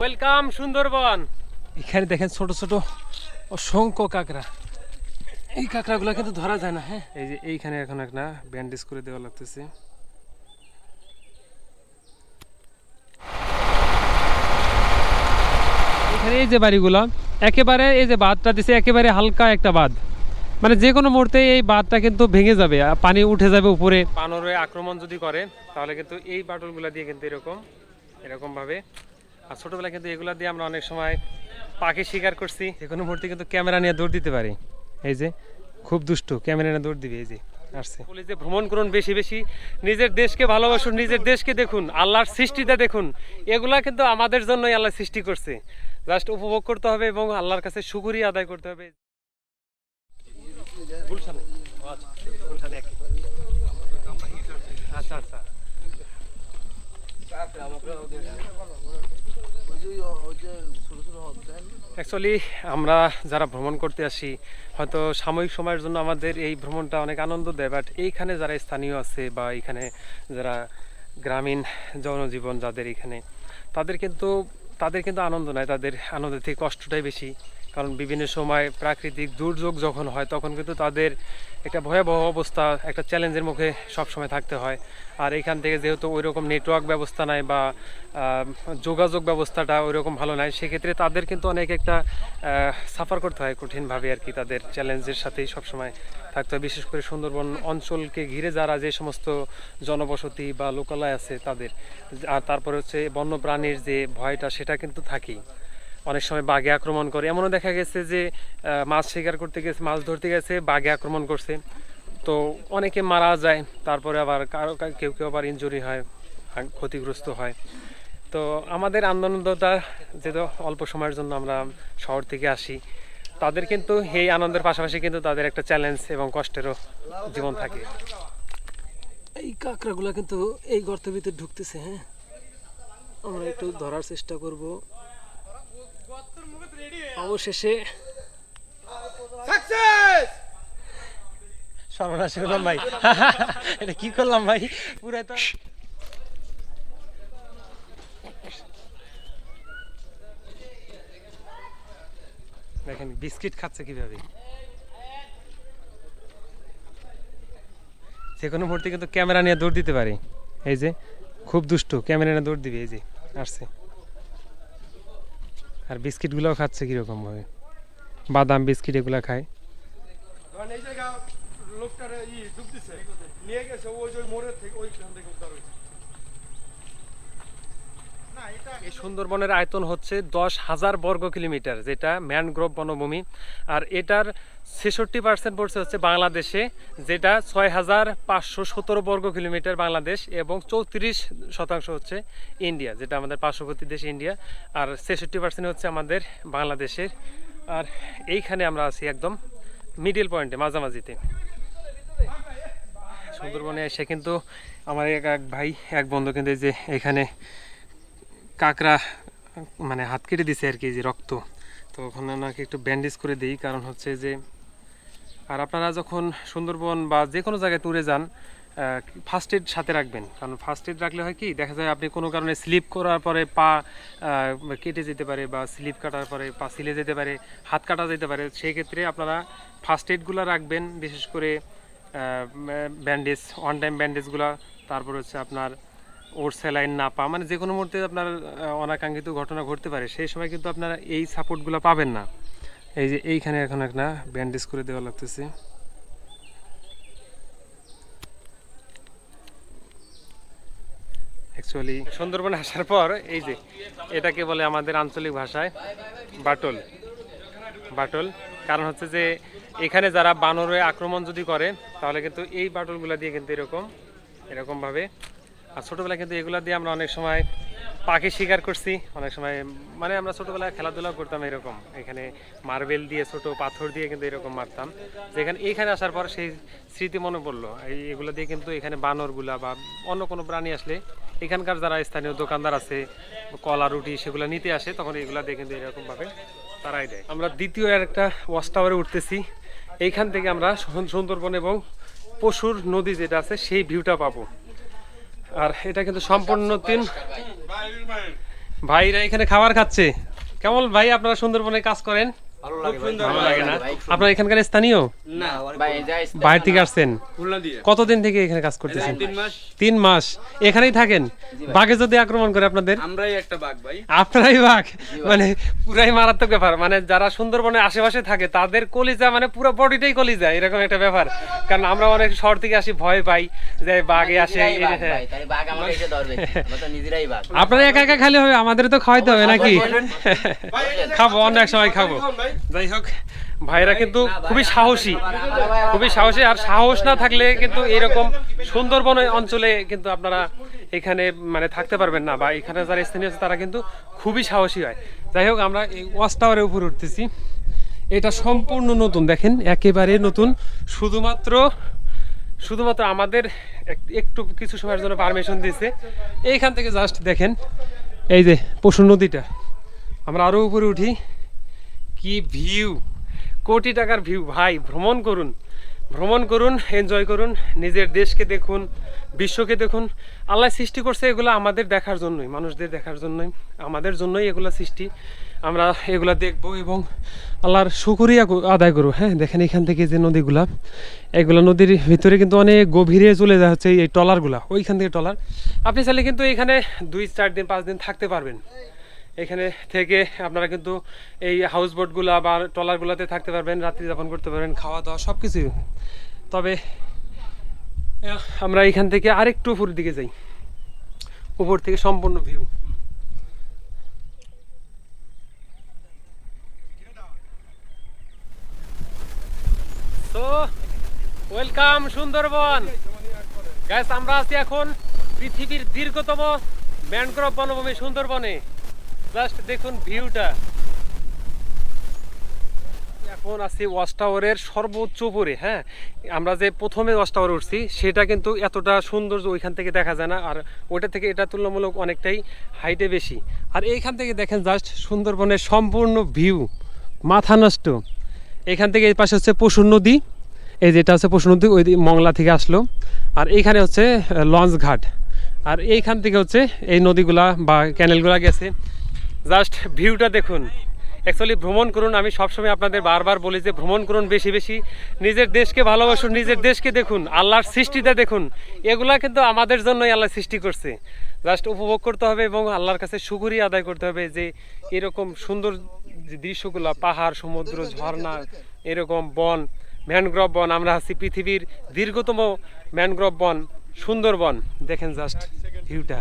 Welcome Sundarban. এখানে দেখেন ছোট ছোট অসংখ্য কাঁকড়া। এই কাঁকড়াগুলো কিন্তু ধরা যায় না হ্যাঁ? এই যে এইখানে এখন একটা ব্যান্ডেজ করে দেওয়া লাগতেছে। এখানে এই যে বাড়িগুলো একেবারে এই যে বাঁধটা দিছে একেবারে হালকা একটা বাঁধ। মানে যে কোনো মুহূর্তে এই বাঁধটা কিন্তু ভেঙে যাবে আর পানি উঠে যাবে উপরে। পানরে আক্রমণ যদি করে তাহলে কিন্তু এই বাটলগুলো দিয়ে কিন্তু এরকম এরকম ভাবে আর ছোটবেলায় কিন্তু এগুলা দিয়ে আমরা অনেক সময় পাখি শিকার করছি। যে কোনো মুহূর্তে কিন্তু ক্যামেরা নিয়ে দৌড় দিতে পারি। এই যে, খুব দুষ্টু, ক্যামেরা নিয়ে দৌড় দিবে, এই যে, আসছে। বলি যে ভ্রমণ করুন বেশি বেশি, নিজের দেশকে ভালোবাসুন, নিজের দেশকে দেখুন, আল্লাহর সৃষ্টিটা দেখুন, এগুলা কিন্তু আমাদের জন্যই আল্লাহ সৃষ্টি করছে। জাস্ট উপভোগ করতে হবে এবং আল্লাহর কাছে শুকুরিয়া আদায় করতে হবে। আচ্ছা আচ্ছা। অ্যাকচুয়ালি আমরা যারা ভ্রমণ করতে আসি, হয়তো সাময়িক সময়ের জন্য আমাদের এই ভ্রমণটা অনেক আনন্দ দেয় বাট এইখানে যারা স্থানীয় আছে বা এখানে যারা গ্রামীণ জনজীবন যাদের এখানে, তাদের কিন্তু তাদের কিন্তু আনন্দ নয় তাদের আনন্দের থেকে কষ্টটাই বেশি। কারণ বিভিন্ন সময় প্রাকৃতিক দুর্যোগ যখন হয়, তখন কিন্তু তাদের একটা ভয়াবহ অবস্থা, একটা চ্যালেঞ্জের মুখে সব সময় থাকতে হয়। আর এখান থেকে যেহেতু ওই রকম নেটওয়ার্ক ব্যবস্থা নাই বা যোগাযোগ ব্যবস্থাটা ওই রকম ভালো নাই, সেক্ষেত্রে তাদের কিন্তু অনেক একটা সাফার করতে হয় কঠিনভাবে আর কি তাদের চ্যালেঞ্জের সাথেই সবসময় থাকতে হয়। বিশেষ করে সুন্দরবন অঞ্চলকে ঘিরে যারা যে সমস্ত জনবসতি বা লোকালয় আছে তাদের, আর তারপরে হচ্ছে বন্যপ্রাণীর যে ভয়টা সেটা কিন্তু থাকেই। অনেক সময় বাঘে আক্রমণ করে। এমনও দেখা গেছে যে মাছ শিকার করতে গেছে, মাছ ধরতে গেছে, বাঘে আক্রমণ করছে। তো অনেকে মারা যায়, তারপরে আবার কারও কেউ কেউ আবার ইঞ্জুরি হয় ক্ষতিগ্রস্ত হয়। তো আমাদের আনন্দটা যেহেতু অল্প সময়ের জন্য আমরা শহর থেকে আসি, তাদের কিন্তু এই আনন্দের পাশাপাশি কিন্তু তাদের একটা চ্যালেঞ্জ এবং কষ্টেরও জীবন থাকে। এই কাঁকড়াগুলো কিন্তু এই গর্তের ভিতরে ঢুকতেছে হ্যাঁ? আমরা একটু ধরার চেষ্টা করব। অবশেষে সর্বনাশ করলাম ভাই। এটা কি করলাম ভাই? পুরাই তো দেখেন বিস্কিট খাচ্ছে কীভাবে? যে কোনো মুহূর্তে কিন্তু ক্যামেরা নিয়ে দৌড় দিতে পারে। এই যে খুব দুষ্টু ক্যামেরা নিয়ে দৌড় দিবে এই যে আসছে। আর বিস্কিটগুলোও খাচ্ছে কীরকমভাবে? বাদাম বিস্কিট এগুলো খায়। লোকটারে ই ডুব দিছে। নিয়ে গেছে, ওই ওই মোড়ের থেকে ওইখান থেকে উদ্ধার হয়েছে। এই সুন্দরবনের আয়তন হচ্ছে দশ হাজার বর্গ কিলোমিটার, যেটা ম্যানগ্রোভ বনভূমি। আর এটার ছেষট্টি পার্সেন্ট পড়ছে হচ্ছে বাংলাদেশে, যেটা ছয় হাজার পাঁচশো সতেরো বর্গ কিলোমিটার বাংলাদেশ এবং চৌত্রিশ শতাংশ হচ্ছে ইন্ডিয়া, যেটা আমাদের পার্শ্ববর্তী দেশ ইন্ডিয়া। আর ছেষট্টি পার্সেন্ট হচ্ছে আমাদের বাংলাদেশের। আর এইখানে আমরা আছি একদম মিডিল পয়েন্টে মাঝামাঝিতে। সুন্দরবনে এসে কিন্তু আমার এক এক ভাই, এক বন্ধু কিন্তু যে এখানে কাঁকড়া মানে হাত কেটে দিছে আর কি যে রক্ত। তো ওখানে ওনাকে একটু ব্যান্ডেজ করে দিই, কারণ হচ্ছে যে, আর আপনারা যখন সুন্দরবন বা যে কোনো জায়গায় ট্যুরে যান ফার্স্ট এড সাথে রাখবেন। কারণ ফার্স্ট এড রাখলে হয় কি, দেখা যায় আপনি কোনো কারণে স্লিপ করার পরে পা কেটে যেতে পারে বা স্লিপ কাটার পরে পা সিলে যেতে পারে, হাত কাটা যেতে পারে, সেই ক্ষেত্রে আপনারা ফার্স্ট এডগুলো রাখবেন, বিশেষ করে ব্যান্ডেজ ওয়ান টাইম ব্যান্ডেজগুলো তারপর হচ্ছে আপনার ওর স্যালাইন না পা মানে যে কোনো মুহূর্তে আপনার অনাকাঙ্ক্ষিত ঘটনা ঘটতে পারে, সেই সময় কিন্তু আপনারা এই সাপোর্টগুলো পাবেন না। এই যে এইখানে এখন একটা ব্যান্ডেজ করে দেওয়া লাগতেছে। অ্যাকচুয়ালি সুন্দরবনে আসার পর এই যে, এটাকে বলে আমাদের আঞ্চলিক ভাষায় বাটল। বাটল, কারণ হচ্ছে যে, এখানে যারা বানরে আক্রমণ যদি করে, তাহলে কিন্তু এই বাটলগুলো দিয়ে কিন্তু এরকম, এরকমভাবে আর ছোটোবেলায় কিন্তু এগুলা দিয়ে আমরা অনেক সময় পাখি শিকার করছি। অনেক সময় মানে আমরা ছোটোবেলায় খেলাধুলা করতাম এরকম। এখানে মার্বেল দিয়ে, ছোট পাথর দিয়ে কিন্তু এরকম মারতাম। যেখানে এইখানে আসার পর সেই স্মৃতি মনে পড়ল। এই এগুলো দিয়ে কিন্তু এখানে বানরগুলা বা অন্য কোনো প্রাণী আসলে এখানকার যারা স্থানীয় দোকানদার আছে, কলা, রুটি সেগুলো নিতে আসে, তখন এগুলা দিয়ে কিন্তু এরকমভাবে তারাই দেয়। আমরা দ্বিতীয় একটা ওয়াচ টাওয়ারে উঠতেছি। এইখান থেকে আমরা সুন্দরবন এবং পশুর নদী যেটা আছে, সেই ভিউটা পাবো। আর এটা কিন্তু সম্পূর্ণ তিন ভাইরা এখানে খাবার খাচ্ছে। কেমন ভাই আপনারা সুন্দরবনে কাজ করেন? আপনারা এখানকার স্থানীয়? বাইরে থেকে আসছেন? কতদিন থেকে এখানে কাজ করতেছেন? তিন মাস। এখানেই থাকেন? বাঘে যদি আক্রমণ করে আপনাদের? আমরাই একটা বাঘ ভাই। আপনারাই বাঘ? মানে পুরাই মারাত্মক ব্যাপার। মানে যারা সুন্দরবনের আশেপাশে থাকে তাদের কলিজা মানে পুরো বডিটাই কলিজা। এরকম একটা ব্যাপার। কারণ আমরা অনেক শহর থেকে আসি ভয় পাই যে বাঘে আসে হ্যাঁ। আপনারা একা একা খালি হবে? আমাদের তো খাওয়াইতে হবে নাকি? খাব অনেক সময় খাব। যাই হোক ভাইরা কিন্তু খুবই সাহসী। খুবই সাহসী, আর সাহস না থাকলে কিন্তু এরকম সুন্দরবন অঞ্চলে কিন্তু আপনারা এখানে মানে থাকতে পারবেন না, বা এখানে যারা স্থানীয় আছে তারা কিন্তু খুবই সাহসী হয়। যাই হোক আমরা এই ওয়াচ টাওয়ারের উপর উঠতেছি। এটা সম্পূর্ণ নতুন, দেখেন, একেবারে নতুন। শুধুমাত্র শুধুমাত্র আমাদের এক- একটু কিছু সময়ের জন্য পারমিশন দিয়েছে এইখান থেকে জাস্ট দেখেন, এই যে পশু নদীটা। আমরা আরও উপরে উঠি। কি ভিউ কোটি টাকার ভিউ ভাই, ভ্রমণ করুন। ভ্রমণ করুন এনজয় করুন, নিজের দেশকে দেখুন, বিশ্বকে দেখুন। আল্লাহ সৃষ্টি করছে এগুলো আমাদের দেখার জন্যই, মানুষদের দেখার জন্যই, আমাদের জন্যই এগুলো সৃষ্টি। আমরা এগুলা দেখব এবং আল্লাহর শুকরিয়া আদায় করব। হ্যাঁ দেখেন এখান থেকে যে নদীগুলা, এগুলো নদীর ভিতরে কিন্তু অনেক গভীরে চলে যায় হচ্ছে এই ট্রলারগুলা, ওইখান থেকে ট্রলার। আপনি চাইলে কিন্তু এখানে দুই, চার দিন, পাঁচ দিন থাকতে পারবেন। এখানে থেকে আপনারা কিন্তু এই হাউস বোটগুলা বা ট্রলারগুলোতে থাকতে পারবেন, রাত্রি যাপন করতে পারবেন, খাওয়া দাওয়া সব কিছুই তবে আমরা এখান থেকে আরেকটু উপরের দিকে যাই। উপর থেকে সম্পূর্ণ ভিউ তো ওয়েলকাম সুন্দরবন। গ্যাস আমরা আছি এখন পৃথিবীর দীর্ঘতম ম্যানগ্রোভ বনভূমি সুন্দরবনে। জাস্ট দেখুন ভিউটা এখন আছি ওয়াচ টাওয়ারের সর্বোচ্চ উপরে হ্যাঁ? আমরা যে প্রথমে ওয়াচ টাওয়ার উঠছি, সেটা কিন্তু এতটা সৌন্দর্য ওইখান থেকে দেখা যায় না, আর ওইটা থেকে এটা তুলনামূলক অনেকটাই হাইটে বেশি। আর এইখান থেকে দেখেন জাস্ট সুন্দরবনের সম্পূর্ণ ভিউ মাথা নষ্ট। এখান থেকে এই পাশে হচ্ছে পশুর নদী, এই যেটা হচ্ছে পশুর নদী, ওই মংলা থেকে আসলো। আর এইখানে হচ্ছে লঞ্চ ঘাট। আর এইখান থেকে হচ্ছে এই নদীগুলা বা ক্যানেলগুলা গেছে। জাস্ট ভিউটা দেখুন। অ্যাকচুয়ালি ভ্রমণ করুন। আমি সবসময় আপনাদের বারবার বলি যে, ভ্রমণ করুন বেশি বেশি। নিজের দেশকে ভালোবাসুন, নিজের দেশকে দেখুন, আল্লাহর সৃষ্টিটা দেখুন। এগুলা কিন্তু আমাদের জন্যই আল্লাহ সৃষ্টি করছে। জাস্ট উপভোগ করতে হবে এবং আল্লাহর কাছে সুকুরিয়া আদায় করতে হবে যে, এরকম সুন্দর যে দৃশ্যগুলো, পাহাড়, সমুদ্র, ঝর্ণা, এরকম বন, ম্যানগ্রোভ বন, আমরা আছি পৃথিবীর দীর্ঘতম ম্যানগ্রোভ বন, সুন্দরবন। দেখেন জাস্ট ভিউটা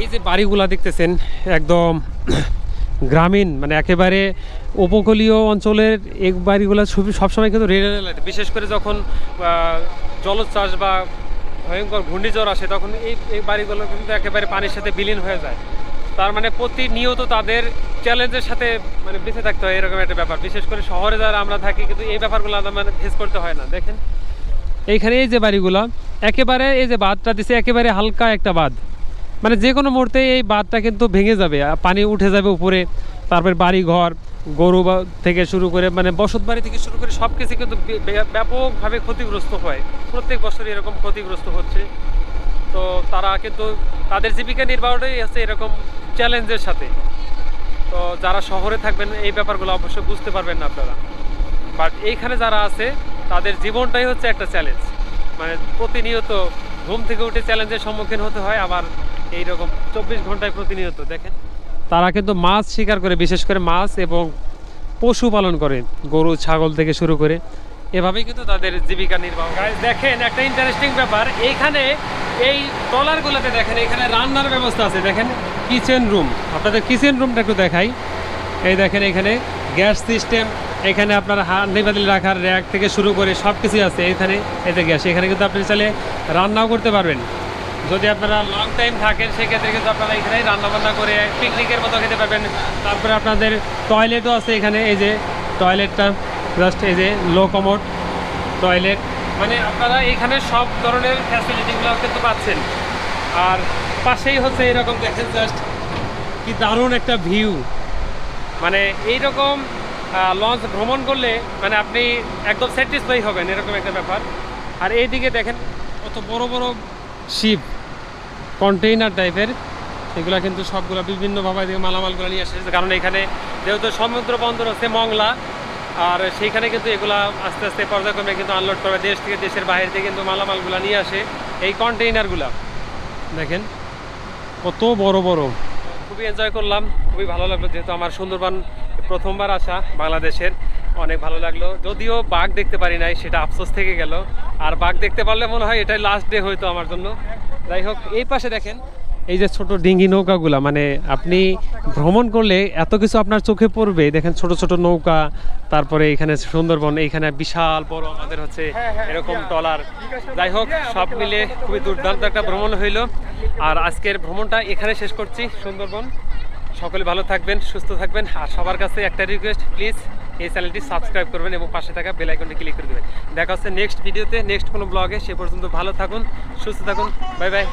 এই যে বাড়িগুলা দেখতেছেন, একদম গ্রামীণ মানে একেবারে উপকূলীয় অঞ্চলের এই বাড়িগুলো সব- সবসময় কিন্তু রেড অ্যালার্ট বিশেষ করে যখন জলোচ্ছ্বাস বা ভয়ঙ্কর ঘূর্ণিঝড় আসে, তখন এই এই বাড়িগুলো কিন্তু একেবারে পানির সাথে বিলীন হয়ে যায়। তার মানে প্রতিনিয়ত তাদের চ্যালেঞ্জের সাথে মানে বেঁচে থাকতে হয়, এরকম একটা ব্যাপার। বিশেষ করে শহরে যারা আমরা থাকি, কিন্তু এই ব্যাপারগুলো মানে ফেস করতে হয় না। দেখেন। এইখানে এই যে বাড়িগুলো, একেবারে এই যে বাঁধটা দিছে, একেবারে হালকা একটা বাঁধ। মানে যে কোনো মুহূর্তে এই বাঁধটা কিন্তু ভেঙে যাবে পানি উঠে যাবে উপরে, তারপর বাড়ি ঘর গরু থেকে শুরু করে মানে বসত বাড়ি থেকে শুরু করে সব কিছু কিন্তু ব্যাপকভাবে ক্ষতিগ্রস্ত হয়। প্রত্যেক বছর এরকম ক্ষতিগ্রস্ত হচ্ছে। তো তারা কিন্তু তাদের জীবিকা নির্বাহটাই আছে এরকম চ্যালেঞ্জের সাথে। তো যারা শহরে থাকবেন, এই ব্যাপারগুলো অবশ্যই বুঝতে পারবেন না আপনারা। বাট এইখানে যারা আছে, তাদের জীবনটাই হচ্ছে একটা চ্যালেঞ্জ। মানে প্রতিনিয়ত ঘুম থেকে উঠে চ্যালেঞ্জের সম্মুখীন হতে হয়, আবার এইরকম চব্বিশ ঘন্টায় প্রতিনিয়ত দেখেন। তারা কিন্তু মাছ শিকার করে বিশেষ করে মাছ এবং পশু পালন করে গরু ছাগল থেকে শুরু করে। এভাবেই কিন্তু তাদের জীবিকা নির্বাহ দেখেন একটা ইন্টারেস্টিং ব্যাপার। এইখানে এই ট্রলারগুলোতে দেখেন এখানে রান্নার ব্যবস্থা আছে। দেখেন কিচেন রুম আপনাদের কিচেন রুমটা একটু দেখাই। এই দেখেন এখানে গ্যাস সিস্টেম এখানে আপনার হান্ডি বাতিল রাখার র্যাক থেকে শুরু করে সব কিছুই আছে। এখানে যে গ্যাস এখানে কিন্তু আপনি চাইলে রান্নাও করতে পারবেন। যদি আপনারা লং টাইম থাকেন, সেক্ষেত্রে কিন্তু আপনারা এখানেই রান্নাবান্না করে পিকনিকের মতো খেতে পারবেন। তারপরে আপনাদের টয়লেটও আছে এখানে, এই যে টয়লেটটা জাস্ট এই যে লো কমোড টয়লেট মানে আপনারা এখানে সব ধরনের ফ্যাসিলিটিগুলো কিন্তু পাচ্ছেন। আর পাশেই হচ্ছে এরকম দেখেন জাস্ট কি দারুণ একটা ভিউ মানে এইরকম লঞ্চ ভ্রমণ করলে মানে আপনি একদম স্যাটিসফাই হবেন, এরকম একটা ব্যাপার। আর এইদিকে দেখেন, কত বড় বড় শিপ কন্টেইনার টাইপের এগুলা কিন্তু সবগুলো বিভিন্নভাবে মালামালগুলো নিয়ে আসে কারণ এখানে যেহেতু সমুদ্র বন্দর হচ্ছে মংলা, আর সেইখানে কিন্তু এগুলা আস্তে আস্তে পর্যায়ক্রমে কিন্তু আনলোড করবে। দেশ থেকে দেশের বাইরে থেকে কিন্তু মালামালগুলো নিয়ে আসে এই কন্টেইনারগুলা দেখেন, কত বড় বড়। খুবই এনজয় করলাম, খুবই ভালো লাগল যেহেতু আমার সুন্দরবন প্রথমবার আসা বাংলাদেশের। অনেক ভালো লাগল। যদিও বাঘ দেখতে পারি নাই, সেটা আফসোস থেকে গেল। আর বাঘ দেখতে পারলে মনে হয় এটাই লাস্ট ডে হয়তো আমার জন্য। যাই হোক এই পাশে দেখেন এই যে ছোট ডিঙ্গি নৌকাগুলা মানে আপনি ভ্রমণ করলে এত কিছু আপনার চোখে পড়বে। দেখেন ছোট ছোট নৌকা তারপরে এখানে সুন্দরবন এইখানে বিশাল বড় আমাদের হচ্ছে এরকম টলার। যাই হোক সব মিলে খুবই দুর্দান্ত একটা ভ্রমণ হইল। আর আজকের ভ্রমণটা এখানে শেষ করছি সুন্দরবন। সকলে ভালো থাকবেন সুস্থ থাকবেন। আর সবার কাছে একটা রিকোয়েস্ট প্লিজ এই চ্যানেলটি সাবস্ক্রাইব করবেন এবং পাশে থাকা বেল আইকনটি ক্লিক করে দেবেন। দেখা হচ্ছে নেক্সট ভিডিওতে, নেক্সট কোনো ব্লগে সে পর্যন্ত ভালো থাকুন, সুস্থ থাকুন, বাই বাই।